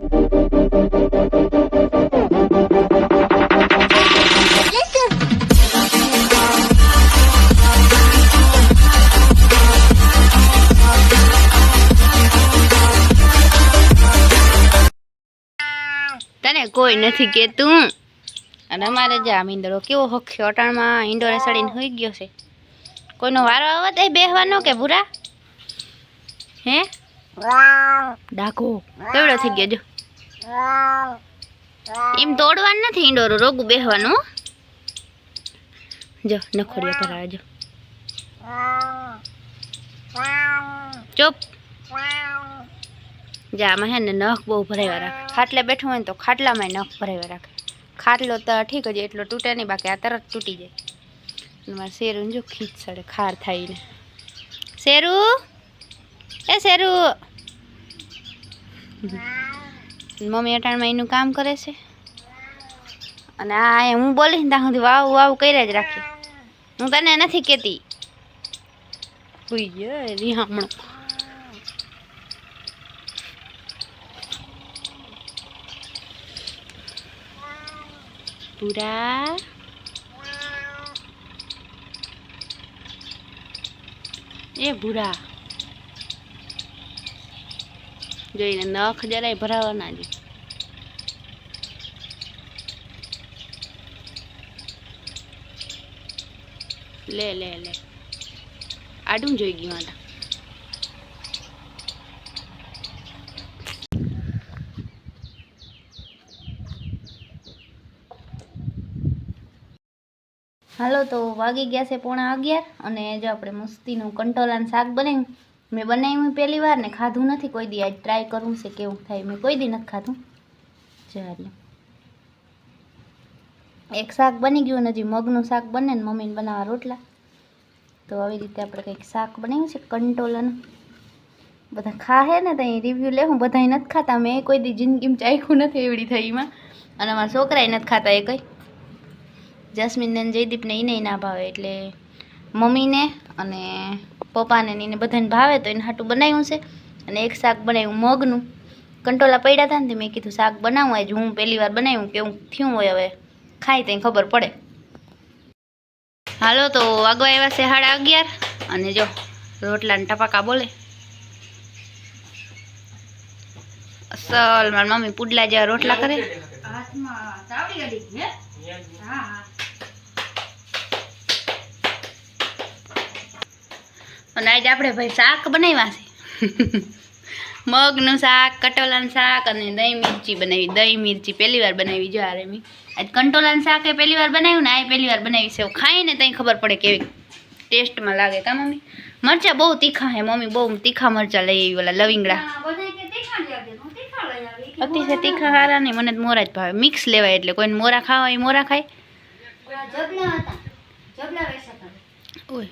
તને કોઈ નથી કેતું. અને અમારે જે આમ ઈંદડો કેવો હોખ્યો અટાણમાં ઈંડોરે સડીને હોઈ ગયો છે. કોઈનો વારો આવે તો બેહવાનો કે ભૂરા? હે? ડાકો કેવડો થઈ ગયો જો. એમ તોડવાનું નથી ઈંડોરું રોગું બેહવાનું. જો નખોડિયો કરાવે જો. ચૂપ. જા આમાં હે ને નખ બહુ ભરાવ્યા રાખે ખાટલે બેઠું હોય ને તો ખાટલામાં નખ ભરાવ્યા રાખે. ખાટલો તો ઠીક જ એટલો તૂટે નહીં બાકી આ તરત તૂટી જાય. મારે શેરું જો ખીચ સડે ખાર થાય ને શેરું? એ શેરું? મમ્મી અટાણમાં એનું કામ કરે છે. અને આ હું બોલીશ ત્યાં સુધી વાવ વાવ કર્યા જ રાખી. હું તને નથી કહેતી. હમણાં. પૂરા. એ ભૂરા. જોઈને નખ જરાય ભરાવાના જ લે લે લે. આડું જોઈ ગયું આટા હાલો તો વાગી ગયા છે પોણા અગિયાર અને જો આપણે મસ્તીનું કંટોલાનું શાક બનાવ્યું મેં બનાવ્યું પહેલી વાર ને ખાધું નથી. કોઈ દી આજ ટ્રાય કરવું છે કેવું થાય. મેં કોઈ દી નથી ખાધું. ચાલે. એક શાક બની ગયું ને હજી મગનું શાક બને ને મમ્મીને બનાવવા રોટલા. તો આવી રીતે આપણે કંઈક શાક બનાવ્યું છે, કંટોલાનું. બધા ખાહે ને ત્યાં રિવ્યૂ લે હું બધા નથી ખાતા. મેં કોઈ દી જિંદગીમાં ચાખ્યું નથી એવડી થઈ એમાં. અને અમારા છોકરાએ નથી ખાતા એ કંઈ. જસ્મીનને જયદીપને એને ના ભાવે. એટલે મમ્મીને અને પપ્પાને એને બધાને ભાવે તો એને હાટું બનાવ્યું છે. અને એક શાક બનાવ્યું મગનું. કંટોલા પડ્યા હતા ને મેં કીધું શાક બનાવું, આજ હું પહેલી વાર બનાવ્યું કેવું થયું હોય હવે. ખાય તો ખબર પડે. હાલો તો વાગવા આવ્યા છે સાડા અગિયાર અને જો રોટલાને ટપાકા બોલે. અસલ મારી મમ્મી પુડલા જેવા રોટલા કરે. અને આજે આપણે ભાઈ શાક બનાવ્યા છે. મગનું શાક કટોલાનું શાક અને દહીં મિરચી બનાવી દહીં મિરચી પહેલી વાર બનાવી જો આરે મી આજ કંટોલાનું શાક એ પહેલી વાર બનાવ્યું ને આ પહેલી વાર બનાવી છે. ખાઈને ત્યાં ખબર પડે કેવી ટેસ્ટમાં લાગે. કા મમ્મી? મરચાં બહુ તીખા હે મમ્મી બહુ તીખા મરચાં લઈ આવી ઓલા લવિંગડા. અતિશય તીખા સારા નહીં મને તો મોરા જ ભાવે. મિક્સ લેવાય એટલે. કોઈને મોરા ખાવા હોય એ મોરા ખાય. ઓય.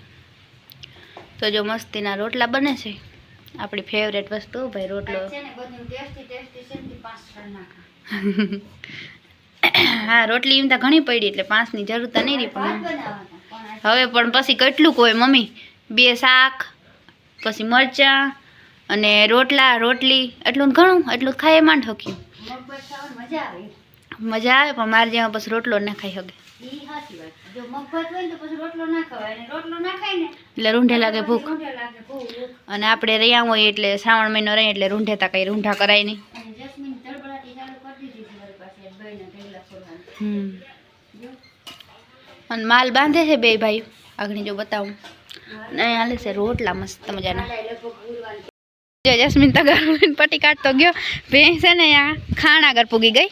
તો જો મસ્તીના રોટલા બને છે આપણી ફેવરેટ વસ્તુ ભાઈ રોટલો. હા રોટલી એમ તો ઘણી પડી એટલે પાંચની જરૂર તો નહીં રહી પણ હવે પણ પછી કેટલું કોઈ મમ્મી? બે શાક પછી મરચાં અને રોટલા રોટલી એટલું ઘણું એટલું ખાય માંડ હક્યું મજા આવે. પણ મારે જેમાં પછી રોટલો ના ખાઈ શકે એટલે રૂંઢે લાગે ભૂખ. અને આપણે રહ્યા હોય એટલે શ્રાવણ મહિનો રહે એટલે રૂંઢેતા કઈ રૂંઢા કરાય નહીં. હમ. અને માલ બાંધે છે બે ભાઈ આગળ જો બતાવું. અને અહીં હાલે છે રોટલા મસ્ત મજાના. જો જસ્મીન તગાર પટ્ટી કાઢતો ગયો. ભેંસ છે ને આ ખાણ આગળ પૂગી ગઈ.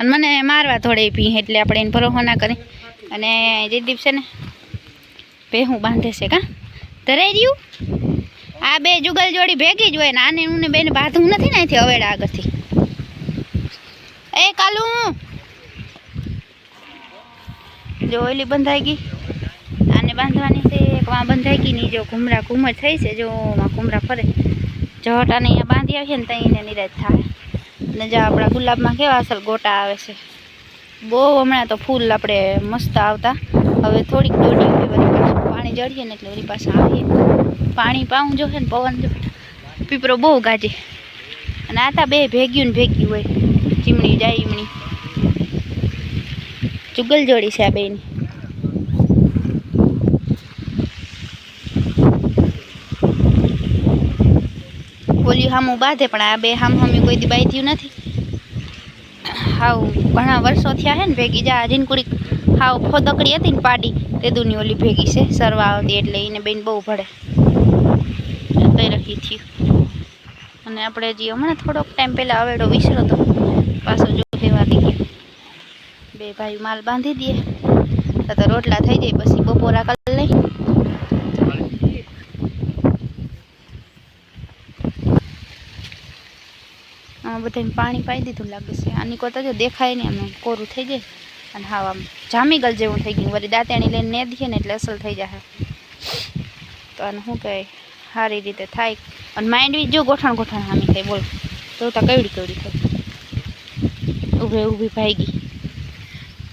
અને મને મારવા થોડે પી એટલે આપણે એને ભરોસો ના કરી. અને જયદીપ છે ને, ભેહું બાંધે છે કા? ધરાઈ રહ્યું આ બે જુગલ જોડી ભેગી જ હોય ને, આને હું બેને બાંધવું નથી ને અહીંથી અવેડા આગળથી. એ કાલુ! જો ઓલી બંધાઈ ગઈ. આને બાંધવાની છે, એક વાં બંધાઈ ગઈ ની જો ઘુમરા ઘુમર થઈ છે, જો માં ઘુમરા ફરે. જટાને અહીંયા બાંધી આવશે ને ત્યાં એને નિરાશ થાય. અને જો આપણા ગુલાબમાં કેવા અસલ ગોટા આવે છે. બહુ હમણાં તો ફૂલ આપણે મસ્ત આવતા. હવે થોડીક દોડી વળી પાછું પાણી જળીએ ને એટલે વળી પાછા આવીએ. પાણી પાવું જોશે ને પવન જો. પીપરો બહુ ગાજે. અને આ તા બે ભેગ્યું ને ભેગ્યું હોય. ચીમણી જાય ઈમણી ચુગલ જોડી છે આ બેની ઓલી હામું બાંધે, પણ આ બે હામ હામી કોઈ દી બાંધ્યું નથી. હાવ ઘણા વર્ષો થયા હે ને ભેગી, જા રીનકુડી હાવ ફોદકડી હતી ને પાડી, તે દુની ઓલી ભેગી છે, સરવા આવતી એટલે એને બેન બહુ ભળે કઈ રહી થયું. અને આપણે હજી હમણાં થોડોક ટાઈમ પહેલાં આવેડો વિસરો તો, પાછો જો દેવાતી ગયો બે ભાઈ માલ બાંધી દઈએ તો રોટલા થઈ જાય, પછી બપોરા કરી લઈ આમાં બધાને પાણી પાઈ દીધું લાગે છે. આની કોતા જો દેખાય નહીં આમ કોરું થઈ જાય અને હા આમ જામી ગલ જેવું થઈ ગયું. વળી દાંતેણી લઈને ને દઈએ ને એટલે અસલ થઈ જાય તો આને શું કહે સારી રીતે થાય. અને માઇન્ડ બી જો ગોઠણ ગોઠણ હામી થાય. બોલ. તો તો કેવડી કેવડી થાય. ઊભે ઊભી ભાગી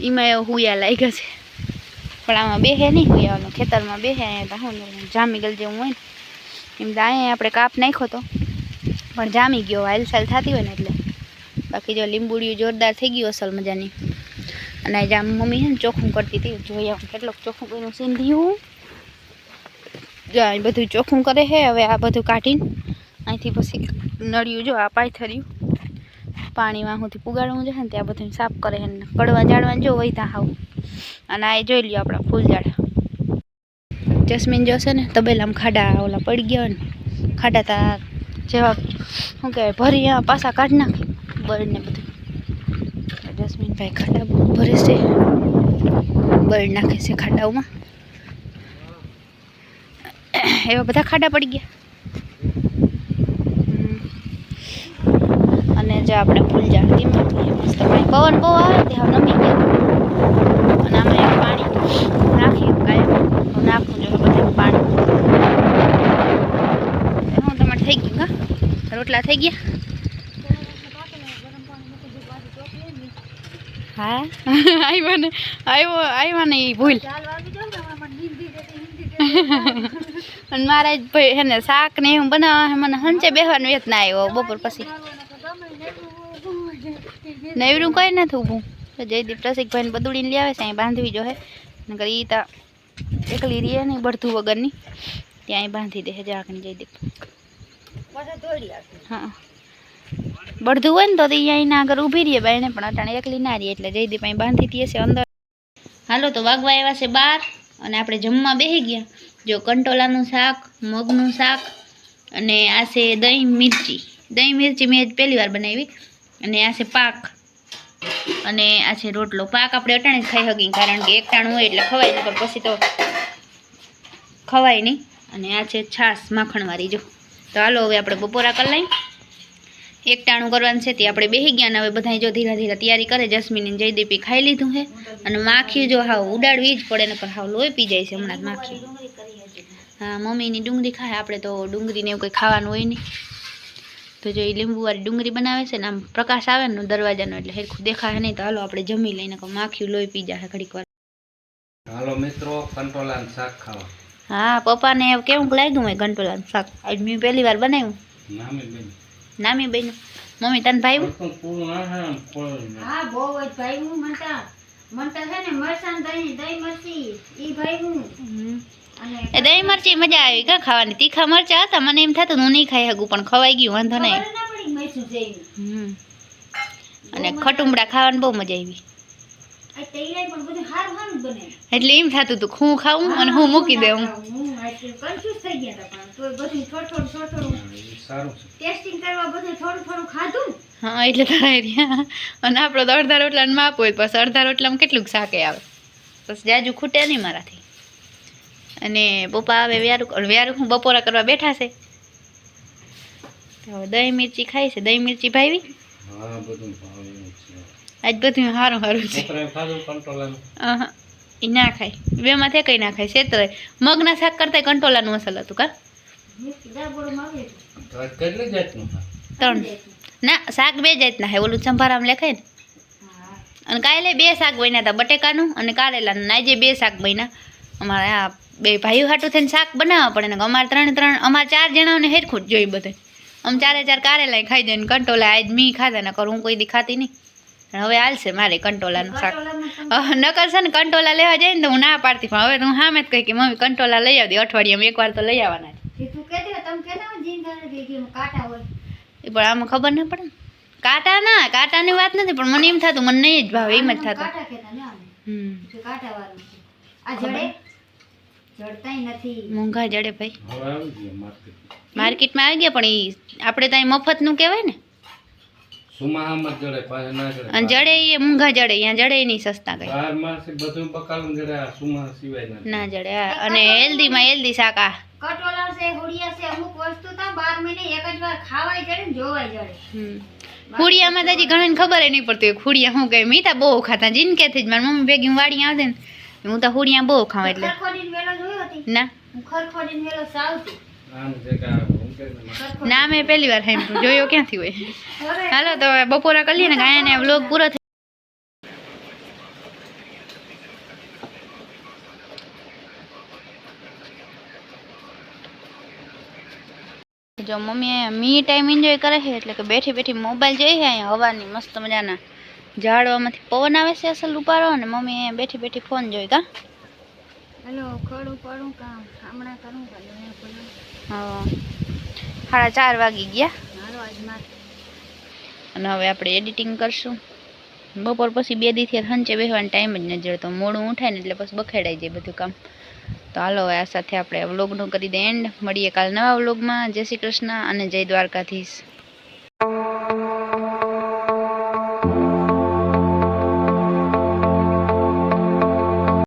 એમાં એવું હુયા લાગ્યા છે. પણ આમાં બેહે નહીં હુયાવાનું. ખેતરમાં બેહે અહીંયા તો જામી ગલ જેવું હોય ને. એમ તો અહીંયા આપણે કાપ નાખ્યો તો. પણ જામી ગયો હાલચાલ થતી હોય ને એટલે. બાકી જો લીંબુડિયું જોરદાર થઈ ગયું અસલ મજાની. અને આજે આમ મમ્મી છે ને ચોખ્ખું કરતી હતી. જોઈએ કેટલોક કેટલુંક ચોખ્ખું કર્યું સિંધીયું. જો અહીં બધું ચોખ્ખું કરે છે, હવે આ બધું કાઢીને અહીંથી પછી નળિયું જો આ પાયથર્યું પાણીમાં હુંથી પુગાડવું છે ને ત્યાં બધું સાફ કરે છે કડવા જાડવા જો વહીતા આવું અને આ જોઈ લ્યો આપણા ફૂલ ઝાડ જસ્મીન જોશે ને તબેલામાં ખાડા ઓલા પડી ગયા ને, ખાડા તા જેવા, શું કહેવાય, ભરી પાછા કાઢી નાખે. બળને બધું. જસ્મીનભાઈ ખાડા ભરે છે. બળ નાખે છે ખાડાઓમાં. એવા બધા ખાડા પડી ગયા. અને જે આપણે ફૂલ ઝાડ ધીમે ધીમે મસ્ત પવન બહુ આવે તે હવે નમી ગયા અને આમાં એક પાણી નાખ્યું કાયમ હવે નાખવું જોઈએ બધે પાણી હું તમારે થઈ ગયું હા રોટલા થઈ ગયા? હા? આવ્યા ને આવ્યો આવ્યા ને એ ભૂલ. અને ભાઈ હે શાક ને એવું બનાવવા મને હંચે બેહવાનું વેત ના આવ્યો બપોર પછી. નવરું કઈ નથી ઊભું. જયદીપ રસિકભાઈને બદુડીને લઈ આવે છે બાંધવી જો હે. નકર ઈ તા એકલી રીએ નહીં, બળધું વગરની. ત્યાં બાંધી દે જાકની જયદીપ. હા. બળધું હોય ને તો અહીંયા આગળ ઊભી રહીએ બાઈને પણ અટાણે એકલી ના રહીએ એટલે જયદીપ અહીં બાંધી દઈએ છે અંદર. હાલો, તો વાગવા આવ્યા છે બાર અને આપણે જમવા બેસી ગયા. જો કંટોલાનું શાક, મગનું શાક અને આ છે દહીં મિરચી. દહીં મિરચી મેં પહેલી વાર બનાવી અને આ છે પાક. અને આ છે રોટલો. પાક આપણે અટાણે જ ખાઈ શકીએ, કારણ કે એકટાણું હોય એટલે ખવાય નહીં પણ પછી તો ખવાય નહીં. અને આ છે છાશ, માખણવાળી, જો. તો હાલો, હવે આપણે બપોરા કરી લઈએ. એકટાણું કરવાનું છે, તે આપણે બેસી ગયા હવે બધા જો ધીરે ધીરે તૈયારી કરે. જસ્મીન જયદીપી ખાઈ લીધું છે. અને માખી જો હાવ ઉડાડવી જ પડે ને પણ હાવ લોહી પી જાય છે હમણાં માખી. હા, મમ્મીની ડુંગળી ખાય. આપણે તો ડુંગળીને એવું કંઈ ખાવાનું હોય નહીં. તો જો એ લીંબુવાળી ડુંગળી બનાવે છે ને, આમ પ્રકાશ આવે ને દરવાજાનો, એટલે હેરખું દેખાય નહીં. તો હાલો, આપણે જમી લઈને માખી લોહી પી જાય ઘડીક વાર. હાલો મિત્રો, કંટોલાનું શાક ખાવા. હા પપ્પાને કેવું લાગ્યું મેં ઘંટોલાનું શાક. આજ મેં પહેલી વાર બનાવ્યું. નામી બેન મમ્મી તને ભાઈ. હા બહુ જ ભાઈ હું મનતા મનતા છે ને મરસાન દહીં દહીં મરચી. ઈ ભાઈ હું. એ દહીં મરચી મજા આવી કા ખાવાની તીખા મરચા હતા. મને એમ થતું હું નહીં ખાઈ શકું પણ ખવાઈ ગયું વાંધો નહીં. અને ખટુંબડા ખાવાની બહુ મજા આવી. એટલે એમ થતું હતું હું ખાવું અને હું મૂકી દઉં. કન્ફ્યુઝ થઈ ગયા હતા પણ તોય બધું થોડું થોડું થોડું થોડું સારું ટેસ્ટિંગ કરવા બધું થોડું થોડું ખાધું. હા એટલે તારા રહ્યા અને આપણો તો અડધા રોટલાને માપ હોય પછી અડધા રોટલામાં કેટલુંક શાકે આવે. પછી જાજુ ખૂટે નહીં મારાથી. અને પપ્પા આવે વ્યારું વ્યારું હું બપોરા કરવા બેઠા છે. તો દહીં મિરચી ખાઈ છે. દહીં મિરચી ભાવી? હા બધું ભાવે. આજ બધું સારું સારું છે એ ના ખાય. બેમાં માંથી કઈ ના ખાય છેતરે મગના શાક કરતા કંટોલાનું અસલ હતું કા? ત્રણ. ના શાક બે જાતના હે. ઓલું સંભારામ લખાય ને? અને કાલે બે શાક બન્યા હતા બટેકાનું અને કારેલાનું. આજે બે શાક બન્યા. અમારે આ બે ભાઈઓ હાટું થઈને શાક બનાવવા પડે ને અમારે ત્રણ ત્રણ અમારે ચાર જણાઓને હેરખું જ જોઈએ બધે. આમ ચારે ચાર કારેલા ખાઈ જાય ને કંટોલા આજ મી ખાધા નકર હું કોઈ દી ખાતી નહીં. હવે હાલશે મારે કંટોલાનું શાક. નકર છે ને કંટોલા લેવા જાય ને તો હું ના પાડતી પણ હવે હું સામે જ કહી કે મમ્મી કંટોલા લઈ આવતી અઠવાડિયામાં એકવાર તો લઈ આવવાના એ પણ આમાં ખબર ના પડે ને. કાંટા ના કાંટાની વાત નથી પણ મને એમ થતું મને નહીં જ ભાવે એમ જ થતું. હમ. કે કાંટાવાળું છે. આ જડે? જડતાય નથી. મોંઘા જડે ભાઈ. માર્કેટમાં. આવી ગયા પણ એ આપણે ત્યાં મફતનું કહેવાય ને. સુમાહામાં જડે પાછા ના જડે. અને જડે એ મોંઘા જડે અહીંયા જડે નહીં સસ્તા કઈ. બહાર માસે બધું બકાલું જડે આ સુમાહા સિવાય ના ના જડે. હા. અને હેલ્ધીમાં હેલ્ધી શાકા આ. કટોલા છે હોડિયા છે અમુક વસ્તુ તો બાર મહિને એક જ વાર ખાવાય જડે જોવાય જડે. હમ. ખુડિયામાં તો ઘણાને ખબર નહીં પડતી હોય ખુડિયા શું કહે. મીતા બહુ ખાતા જીનકેથી જ. મારી મમ્મી ભેગી વાડી આવે ને હું તો ખુડિયા બહુ ખાવા એટલે. ના. હું ખરખોડીને વેલો સાવતી. આમ જે કાં હું કે ને મેં પહેલી વાર સાંભળ્યું. જોયો ક્યાંથી હોય? હાલો તો બપોરા કરી લઈએ ને ગાયાને વ્લોગ પૂરો થઈ જો મમ્મી મી ટાઈમ એન્જોય કરે છે એટલે કે બેઠી બેઠી મોબાઈલ જોઈ છે અહીંયા હવાની મસ્ત મજાના. ઝાડવામાંથી પવન આવે છે અસલ ઉપાડો અને મમ્મી બેઠી બેઠી ફોન જોઈ કા? હેલો ખડું પડું કામ. હમણાં કરું હા. સાડા ચાર વાગી ગયા. અને હવે આપણે એડિટિંગ કરશું. બપોર પછી બે દીથી હંચે બેસવાનો ટાઈમ જ ન જડતો. મોડું ઉઠાય ને એટલે પછી બખેડાઈ જાય બધું કામ. તો હાલો હવે આ સાથે આપણે વ્લોગનું કરી દે એન્ડ મળીએ કાલ નવા વ્લોગમાં જય શ્રી કૃષ્ણ અને જય દ્વારકાધીશ.